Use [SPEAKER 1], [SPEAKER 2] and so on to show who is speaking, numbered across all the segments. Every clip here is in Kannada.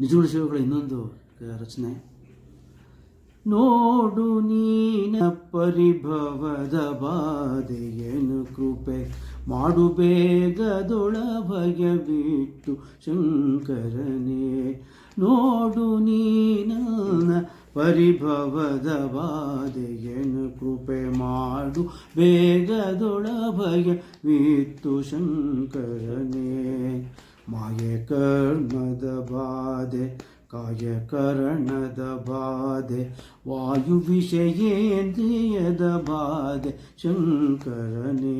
[SPEAKER 1] ನಿಜಗುಣ ಶಿವಗಳ ಇನ್ನೊಂದು ರಚನೆ. ನೋಡು ನೀನ ಪರಿಭವದ ಬಾಧೆಯನು ಕೃಪೆ. ಮಾಡು ಬೇಗದೊಳ ಭಯ ಬಿಟ್ಟು ಶಂಕರನೇ. ನೋಡು ನೀನ ಪರಿಭವದ ಬಾಧೆಯನು ಕೃಪೆ. ಮಾಡು ಬೇಗದೊಳ ಭಯ ಬಿಟ್ಟು ಶಂಕರನೇ. ಮಾಯ ಕರ್ಮದ ಬಾಧೆ ಕಾಯಕರಣದ ಬಾಧೆ ವಾಯು ವಿಷಯೇಂದ್ರಿಯದ ಬಾಧೆ ಶಂಕರನೇ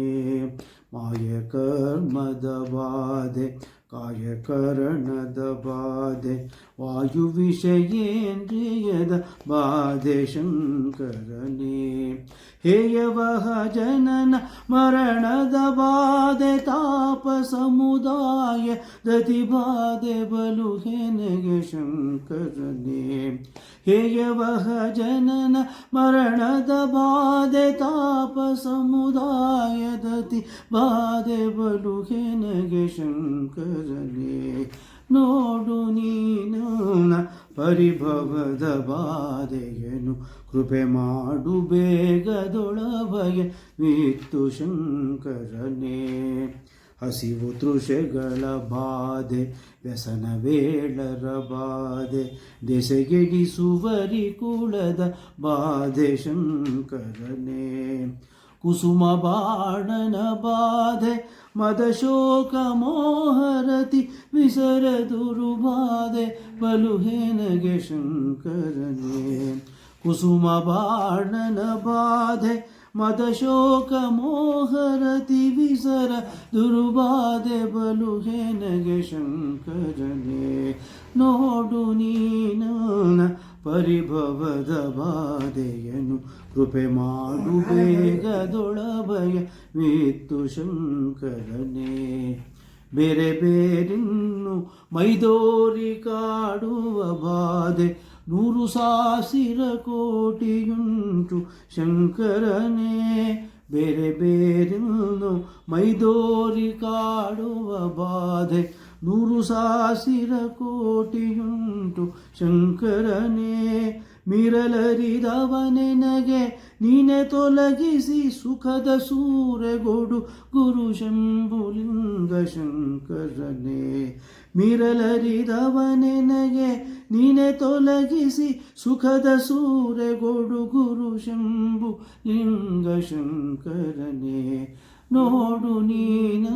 [SPEAKER 1] ಮಾಯ ಕರ್ಮದ ಬಾಧೆ ಕಾಯಕರಣದ ಬಾಧೆ ವಾಯು ವಿಷಯೇಂದ್ರಿಯದ ಬಾಧೆ ಶಂಕರನೇ ಹೇಯವಹ ಜನನ ಮರಣದ ಬಾಧೆ ತಾಪ ಸಮುದಾಯ ದತಿ ಬಾಧೆ ಬಲು ಹೆನಗೆ ಶಂಕರನೇ ಹೇಯವಹ ಜನನ ಮರಣದ ಬಾಧೆ ತಾಪ ಸಮುದಾಯದತಿ ಬಾಧೆ ಬಲು ಹೆನಗೆ ಶಂಕರನೇ. ನೋಡು ನೀನು ಪರಿಭವದ ಬಾಧೆಯನು, ಕೃಪೆ ಮಾಡು ಬೇಗ ಭಯ ವಿತ್ತು ಶಂಕರನೇ. ಹಸಿವು ತೃಷೆಗಳ ಬಾಧೆ ವ್ಯಸನ ವೇಳರ ಬಾಧೆ ದೆಸೆಗೆಡಿಸುವರಿ ಕುಳದ ಬಾಧೆ ಶಂಕರನೇ ಕುಸುಮ ಬಾಣನ ಬಾಧೆ ಮದ ಶೋಕ ಮೋಹರತಿ ವಿಸರ ದುರುಬಾಧೆ ಬಲು ಹೆನಗೆ ಶಂಕರನೇ ಕುಸುಮ ಬಾಣನ ಬಾಧೆ ಮದ ಶೋಕ ಮೋಹರತಿ ವಿಸರ ದುರುಬಾಧೆ ಬಲು ಹೆನಗೆ ಶಂಕರನೇ. ನೋಡು ನೀನ ಪರಿಭವದ ಬಾಧೆಯನು. ಕೃಪೆ ಮಾಡು ಬೇಗ ಭಯ ವಿತ್ತು ಶಂಕರನೇ. ಬೇರೆ ಬೇರಿನ್ನು ಮೈದೋರಿ ಕಾಡುವ ಬಾಧೆ ನೂರು ಸಾವಿರ ಕೋಟಿಯುಂಟು ಶಂಕರನೇ ಬೇರೆ ಬೇರೆ ಮೈದೋರಿ ಕಾಡುವ ಬಾಧೆ. ನೂರು ಸಾವಿರ ಕೋಟಿಯುಂಟು ಶಂಕರನೇ ಮಿರಲರಿದವನೆನಗೆ ನೀನೆ ತೊಲಗಿಸಿ ಸುಖದ ಸೂರೆಗೊಡು ಗುರು ಶಂಭುಲಿಂಗ ಶಂಕರನೇ. ಮಿರಲರಿದವನೆನಗೆ ನೀನೆ ತೊಲಗಿಸಿ ಸುಖದ ಸೂರೆಗೊಡು ಗುರು ಶಂಭು ಲಿಂಗ ಶಂಕರನೇ. ನೋಡು ನೀನ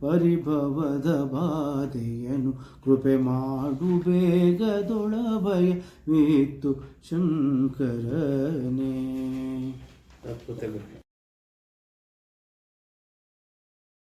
[SPEAKER 1] ಪರಿಭವದ ಬಾಧೆಯನು ಕೃಪೆ ಮಾಡು ಬೇಗದೊಳಭಯ ವಿತ್ತು ಶಂಕರನೇ.